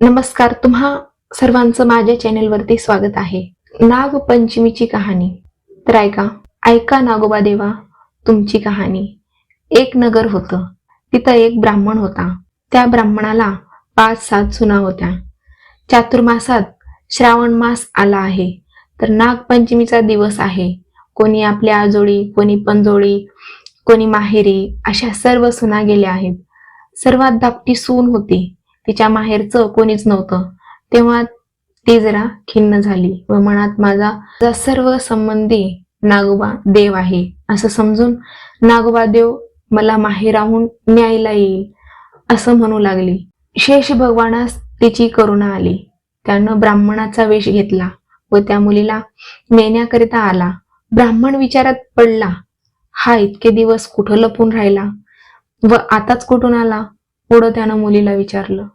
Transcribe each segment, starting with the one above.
नमस्कार तुम्हा सर्वांचं माझ्या चॅनेलवरती स्वागत आहे. नागपंचमीची कहाणी. तर ऐका ऐका नागोबा देवा तुमची कहाणी. एक नगर होतं. तिथं एक ब्राह्मण होता. त्या ब्राह्मणाला पाच सात सुना होत्या. चातुर्मासात श्रावण मास आला आहे. तर नागपंचमीचा दिवस आहे. कोणी आपल्या आजोळी कोणी पंजोळी कोणी माहेरी अशा सर्व सुना गेल्या आहेत. सर्वात धाकटी सून होती. तिच्या माहेरचं कोणीच नव्हतं. तेव्हा ती जरा खिन्न झाली व मनात माझा सर्व संबंधी नागोबा देव आहे असं समजून नागोबा देव मला माहेराहून न्यायला येईल असं म्हणू लागली. शेष भगवानास तिची करुणा आली. त्यानं ब्राह्मणाचा वेश घेतला व त्या मुलीला नेण्याकरिता आला. ब्राह्मण विचारात पडला हा इतके दिवस कुठं लपून राहिला? व आताच कुठून आला? पुढं त्यानं मुलीला विचारलं.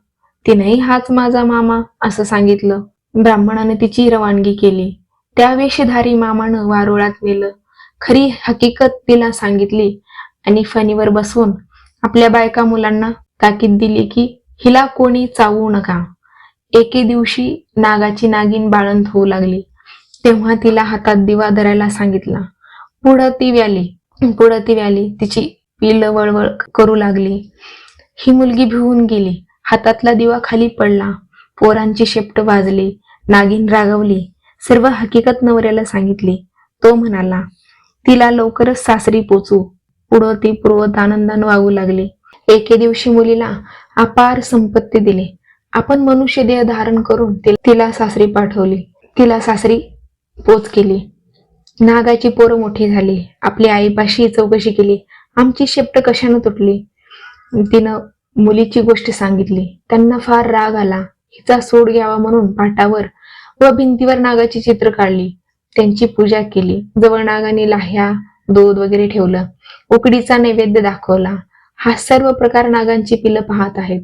तिनेही हाच माझा मामा असं सांगितलं. ब्राह्मणाने तिची रवानगी केली. त्या वेशधारी मामानं वारुळात नेलं. खरी हकीकत तिला सांगितली आणि फणीवर बसून आपल्या बायका मुलांना ताकीद दिली की हिला कोणी चावू नका. एके दिवशी नागाची नागिन बाळंत होऊ लागली. तेव्हा तिला हातात दिवा धरायला सांगितला. पुढं ती व्याली. पुढं ती व्याली. तिची पिलं वळवळ करू लागली. ही मुलगी भिवून गेली. हातातला दिवा खाली पडला. पोरांची शेपट वाजली. नागिन रागवली. सर्व हकीकत नवऱ्याला सांगितली. तो म्हणाला तिला लवकरच सासरी पोचू. पुढं ती पूर्वत आनंदानं वागू लागली. एके दिवशी मुलीला अपार संपत्ती दिली. आपण मनुष्य देह धारण करून तिला सासरी पाठवली. तिला सासरी पोच केली. नागाची पोरं मोठी झाली. आपली आईपाशी चौकशी केली. आमची शेपट कशानं तुटली? तिनं मुलीची गोष्ट सांगितली. त्यांना फार राग आला. हिचा सोड घ्यावा म्हणून पाटावर व भिंतीवर नागाची चित्र काढली. त्यांची पूजा केली. जवळ नागाने लाह्या दूध वगैरे ठेवलं. उकडीचा नैवेद्य दाखवला. हा सर्व प्रकार नागांची पिलं पाहत आहेत.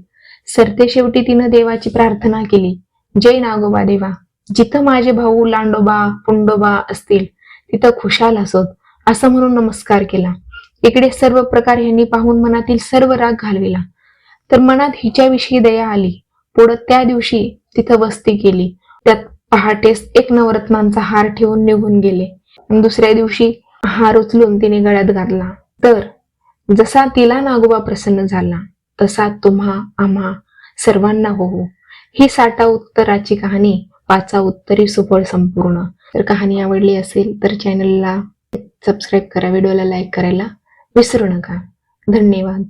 सरते शेवटी तिनं देवाची प्रार्थना केली. जय नागोबा देवा. जिथं माझे भाऊ लांडोबा पुंडोबा असतील तिथं खुशाल असोत असं म्हणून नमस्कार केला. इकडे सर्व प्रकार यांनी पाहून मनातील सर्व राग घालविला. तर मनात हिच्याविषयी दया आली. पुढं त्या दिवशी तिथं वस्ती केली. त्यात पहाटेस एक नवरत्नांचा हार ठेवून निघून गेले. दुसऱ्या दिवशी हार उचलून तिने गळ्यात घातला तर जसा तिला नागोबा प्रसन्न झाला तसा तुम्हा आम्हा सर्वांना होऊ. ही साठा उत्तराची कहाणी पाचा उत्तरी सुफळ संपूर्ण. तर कहाणी आवडली असेल तर चॅनलला सबस्क्राईब करा व्हिडिओला लाईक करायला विसरू नका. धन्यवाद.